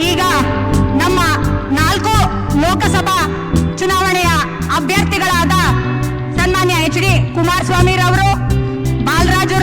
ಈಗ ನಮ್ಮ ನಾಲ್ಕು ಲೋಕಸಭಾ ಚುನಾವಣೆಯ ಅಭ್ಯರ್ಥಿಗಳಾದ ಸನ್ಮಾನ್ಯ ಎಚ್ ಡಿ ಕುಮಾರಸ್ವಾಮಿ ರವರು ಬಾಲರಾಜು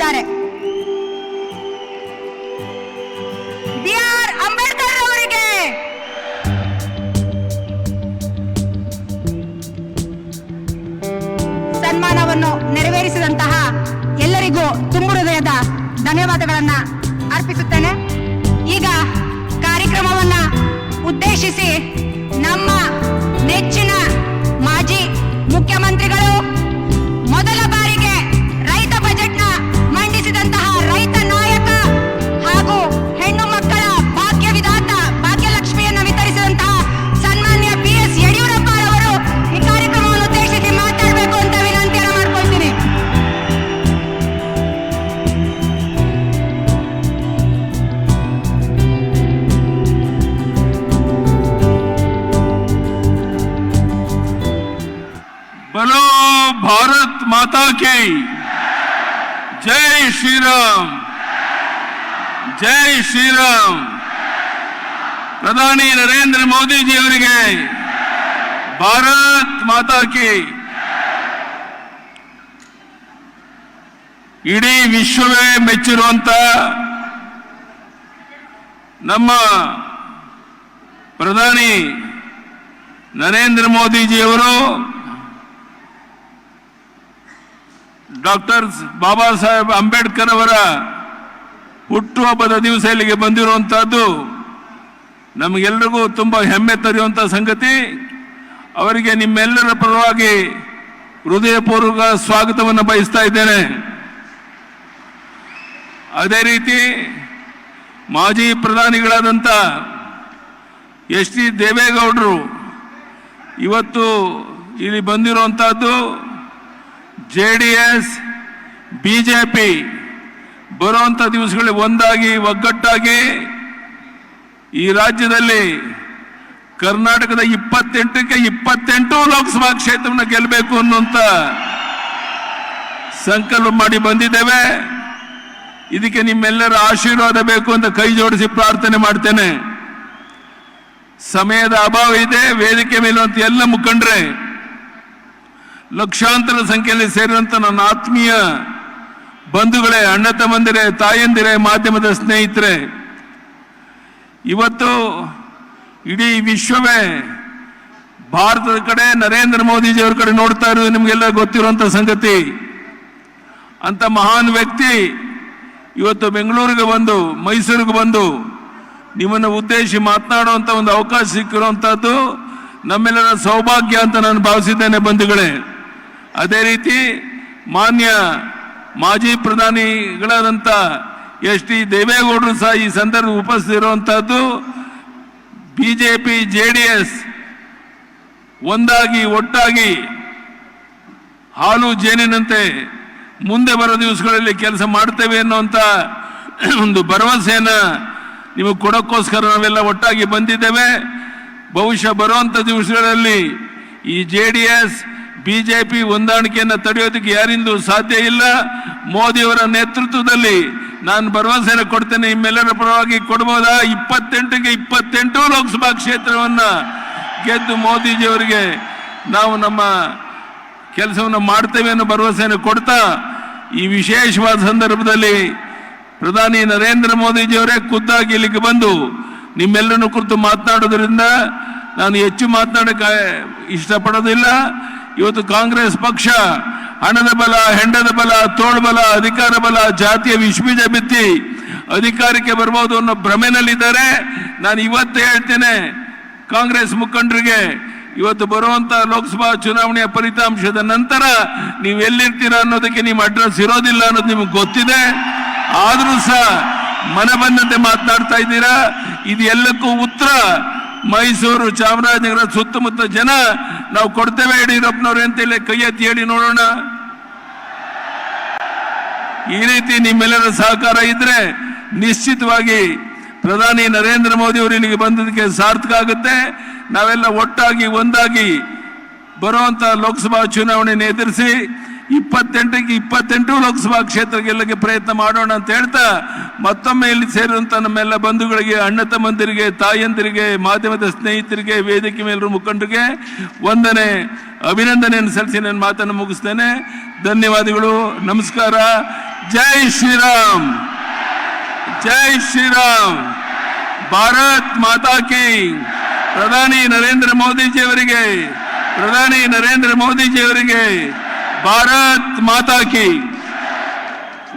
ನೀಡುತ್ತಿದ್ದಾರೆ ಬಿ ಅಂಬೇಡ್ಕರ್ ಅವರಿಗೆ. ಸನ್ಮಾನವನ್ನು ನೆರವೇರಿಸಿದಂತಹ ಎಲ್ಲರಿಗೂ ತುಂಬು ಹೃದಯದ ಧನ್ಯವಾದಗಳನ್ನ ಅರ್ಪಿಸುತ್ತೇನೆ. ಈಗ ಕಾರ್ಯಕ್ರಮವನ್ನ ಉದ್ದೇಶಿಸಿ ನಮ್ಮ ನೆಚ್ಚಿನ माता की जय श्री राम ಜೈ ಶ್ರೀರಾಮ್ ಪ್ರಧಾನಿ ನರೇಂದ್ರ ಮೋದಿಜಿ ಅವರಿಗೆ ಭಾರತ್ ಮಾತಾ ಕಿ ಇಡೀ ವಿಶ್ವವೇ ಮೆಚ್ಚಿರುವಂತ ನಮ್ಮ ಪ್ರಧಾನಿ ನರೇಂದ್ರ ಮೋದಿಜಿಯವರು ಡಾಕ್ಟರ್ ಬಾಬಾ ಸಾಹೇಬ್ ಅಂಬೇಡ್ಕರ್ ಅವರ ಹುಟ್ಟುಹಬ್ಬದ ದಿವಸ ಇಲ್ಲಿಗೆ ಬಂದಿರುವಂಥದ್ದು ನಮಗೆಲ್ಲರಿಗೂ ತುಂಬ ಹೆಮ್ಮೆ ತರುವಂಥ ಸಂಗತಿ. ಅವರಿಗೆ ನಿಮ್ಮೆಲ್ಲರ ಪರವಾಗಿ ಹೃದಯಪೂರ್ವಕ ಸ್ವಾಗತವನ್ನು ಬಯಸ್ತಾ ಇದ್ದೇನೆ. ಅದೇ ರೀತಿ ಮಾಜಿ ಪ್ರಧಾನಿಗಳಾದಂಥ ಎಸ್ ಟಿ ದೇವೇಗೌಡರು ಇವತ್ತು ಇಲ್ಲಿ ಬಂದಿರುವಂತಹದ್ದು J D S B J P ಒಂದಾಗಿ, ಒಗ್ಗಟ್ಟಾಗಿ ಈ ರಾಜ್ಯದಲ್ಲಿ ಕರ್ನಾಟಕದ ಇಪ್ಪತ್ತೆಂಟಕ್ಕೆ ಇಪ್ಪತ್ತೆಂಟು ಲೋಕಸಭಾ ಕ್ಷೇತ್ರವನ್ನು ಗೆಲ್ಲಬೇಕು ಅನ್ನುವಂಥ ಸಂಕಲ್ಪ ಮಾಡಿ ಬಂದಿದ್ದೇವೆ. ಇದಕ್ಕೆ ನಿಮ್ಮೆಲ್ಲರ ಆಶೀರ್ವಾದ ಬೇಕು ಅಂತ ಕೈ ಜೋಡಿಸಿ ಪ್ರಾರ್ಥನೆ ಮಾಡ್ತೇನೆ. ಸಮಯದ ಅಭಾವ ಇದೆ, ವೇದಿಕೆ ಮೇಲುವಂತ ಎಲ್ಲ ಮುಖಂಡ್ರೆ. ಲಕ್ಷಾಂತರ ಸಂಖ್ಯೆಯಲ್ಲಿ ಸೇರಿದಂತ ನನ್ನ ಆತ್ಮೀಯ ಬಂಧುಗಳೇ, ಅಣ್ಣ ತಮ್ಮಂದಿರೇ, ತಾಯಂದಿರೇ, ಮಾಧ್ಯಮದ ಸ್ನೇಹಿತರೆ, ಇವತ್ತು ಇಡೀ ವಿಶ್ವವೇ ಭಾರತದ ಕಡೆ ನರೇಂದ್ರ ಮೋದಿಜಿಯವರ ಕಡೆ ನೋಡ್ತಾ ಇರೋದು ನಿಮಗೆಲ್ಲ ಗೊತ್ತಿರುವಂಥ ಸಂಗತಿ. ಅಂತ ಮಹಾನ್ ವ್ಯಕ್ತಿ ಇವತ್ತು ಬೆಂಗಳೂರಿಗೆ ಬಂದು, ಮೈಸೂರಿಗೆ ಬಂದು ನಿಮ್ಮನ್ನು ಉದ್ದೇಶಿ ಮಾತನಾಡುವಂಥ ಒಂದು ಅವಕಾಶ ಸಿಕ್ಕಿರುವಂಥದ್ದು ನಮ್ಮೆಲ್ಲರ ಸೌಭಾಗ್ಯ ಅಂತ ನಾನು ಭಾವಿಸಿದ್ದೇನೆ ಬಂಧುಗಳೇ. ಅದೇ ರೀತಿ ಮಾನ್ಯ ಮಾಜಿ ಪ್ರಧಾನಿಗಳಾದಂಥ ಎಸ್ ಟಿ ದೇವೇಗೌಡರು ಸಹ ಈ ಸಂದರ್ಭ ಉಪಸ್ಥಿತಿರುವಂತಹದ್ದು B J P J D S ಒಂದಾಗಿ ಒಟ್ಟಾಗಿ ಹಾಲು ಜೇನಿನಂತೆ ಮುಂದೆ ಬರೋ ದಿವಸಗಳಲ್ಲಿ ಕೆಲಸ ಮಾಡ್ತೇವೆ ಅನ್ನುವಂಥ ಒಂದು ಭರವಸೆಯನ್ನು ನಿಮಗೆ ಕೊಡೋಕ್ಕೋಸ್ಕರ ನಾವೆಲ್ಲ ಒಟ್ಟಾಗಿ ಬಂದಿದ್ದೇವೆ. ಬಹುಶಃ ಬರುವಂಥ ದಿವಸಗಳಲ್ಲಿ ಈ ಜೆ ಡಿ ಎಸ್ ಬಿಜೆಪಿ ಹೊಂದಾಣಿಕೆಯನ್ನು ತಡೆಯೋದಕ್ಕೆ ಯಾರಿಂದೂ ಸಾಧ್ಯ ಇಲ್ಲ. ಮೋದಿಯವರ ನೇತೃತ್ವದಲ್ಲಿ ನಾನು ಭರವಸೆಯನ್ನು ಕೊಡ್ತೇನೆ. ನಿಮ್ಮೆಲ್ಲರ ಪರವಾಗಿ ಕೊಡ್ಬೋದಾ? ಇಪ್ಪತ್ತೆಂಟಿಗೆ ಇಪ್ಪತ್ತೆಂಟು ಲೋಕಸಭಾ ಕ್ಷೇತ್ರವನ್ನು ಗೆದ್ದು ಮೋದಿಜಿಯವರಿಗೆ ನಾವು ನಮ್ಮ ಕೆಲಸವನ್ನು ಮಾಡ್ತೇವೆ ಅನ್ನೋ ಭರವಸೆಯನ್ನು ಕೊಡ್ತಾ, ಈ ವಿಶೇಷವಾದ ಸಂದರ್ಭದಲ್ಲಿ ಪ್ರಧಾನಿ ನರೇಂದ್ರ ಮೋದಿಜಿಯವರೇ ಖುದ್ದಾಗಿ ಇಲ್ಲಿಗೆ ಬಂದು ನಿಮ್ಮೆಲ್ಲರನ್ನು ಕುರಿತು ಮಾತನಾಡೋದ್ರಿಂದ ನಾನು ಹೆಚ್ಚು ಮಾತನಾಡಕ್ಕೆ ಇಷ್ಟಪಡೋದಿಲ್ಲ. ಇವತ್ತು ಕಾಂಗ್ರೆಸ್ ಪಕ್ಷ ಹಣದ ಬಲ, ಹೆಂಡದ ಬಲ ತೋಳ್ಬಲ ಅಧಿಕಾರ ಬಲ, ಜಾತಿಯ ವಿಶ್ವೀಜ ಬಿತ್ತಿ ಅಧಿಕಾರಕ್ಕೆ ಬರ್ಬೋದು ಅನ್ನೋ ಭ್ರಮೆನಲ್ಲಿದ್ದಾರೆ. ನಾನು ಇವತ್ತು ಹೇಳ್ತೇನೆ, ಕಾಂಗ್ರೆಸ್ ಮುಖಂಡರಿಗೆ, ಇವತ್ತು ಬರುವಂತ ಲೋಕಸಭಾ ಚುನಾವಣೆಯ ಫಲಿತಾಂಶದ ನಂತರ ನೀವು ಎಲ್ಲಿರ್ತೀರಾ ಅನ್ನೋದಕ್ಕೆ ನಿಮ್ಮ ಅಡ್ರೆಸ್ ಇರೋದಿಲ್ಲ ಅನ್ನೋದು ನಿಮ್ಗೆ ಗೊತ್ತಿದೆ. ಆದರೂ ಸಹ ಮನ ಬಂದಂತೆ ಮಾತನಾಡ್ತಾ ಇದ್ದೀರಾ? ಇದು ಎಲ್ಲಕ್ಕೂ ಉತ್ತರ. ಮೈಸೂರು ಚಾಮರಾಜನಗರ ಸುತ್ತಮುತ್ತ ಜನ ನಾವು ಕೊಡ್ತೇವೆ ಯಡಿಯೂರಪ್ಪನವ್ರು ಅಂತೇಳಿ ಕೈ ಎತ್ತಿ ಹೇಳಿ ನೋಡೋಣ. ಈ ರೀತಿ ನಿಮ್ಮೆಲ್ಲರ ಸಹಕಾರ ಇದ್ರೆ ನಿಶ್ಚಿತವಾಗಿ ಪ್ರಧಾನಿ ನರೇಂದ್ರ ಮೋದಿ ಅವರು ಇಲ್ಲಿಗೆ ಬಂದಿದ್ದಕ್ಕೆ ಸಾರ್ಥಕ ಆಗುತ್ತೆ. ನಾವೆಲ್ಲ ಒಟ್ಟಾಗಿ, ಒಂದಾಗಿ ಬರುವಂತ ಲೋಕಸಭಾ ಚುನಾವಣೆಯನ್ನು ಎದುರಿಸಿ ಇಪ್ಪತ್ತೆಂಟಕ್ಕೆ ಇಪ್ಪತ್ತೆಂಟು ಲೋಕಸಭಾ ಕ್ಷೇತ್ರ ಗೆಲ್ಲಕ್ಕೆ ಪ್ರಯತ್ನ ಮಾಡೋಣ ಅಂತ ಹೇಳ್ತಾ ಮತ್ತೊಮ್ಮೆ ಇಲ್ಲಿ ಸೇರಿದಂಥ ನಮ್ಮೆಲ್ಲ ಬಂಧುಗಳಿಗೆ, ಅಣ್ಣ ತಮ್ಮಂದಿರಿಗೆ, ತಾಯಂದಿರಿಗೆ, ಮಾಧ್ಯಮದ ಸ್ನೇಹಿತರಿಗೆ, ವೇದಿಕೆ ಮೇಲೆ ಮುಖಂಡರಿಗೆ ವಂದನೆ, ಅಭಿನಂದನೆಯನ್ನು ಸಲ್ಲಿಸಿ ನನ್ನ ಮಾತನ್ನು ಮುಗಿಸ್ತೇನೆ. ಧನ್ಯವಾದಗಳು, ನಮಸ್ಕಾರ. ಜೈ ಶ್ರೀರಾಮ್. ಜೈ ಶ್ರೀರಾಮ್. ಭಾರತ್ ಮಾತಾ ಕಿ. ಪ್ರಧಾನಿ ನರೇಂದ್ರ ಮೋದಿಜಿಯವರಿಗೆ, ಪ್ರಧಾನಿ ನರೇಂದ್ರ ಮೋದಿಜಿ ಅವರಿಗೆ ಭಾರತ್ ಮಾತಾ ಕಿ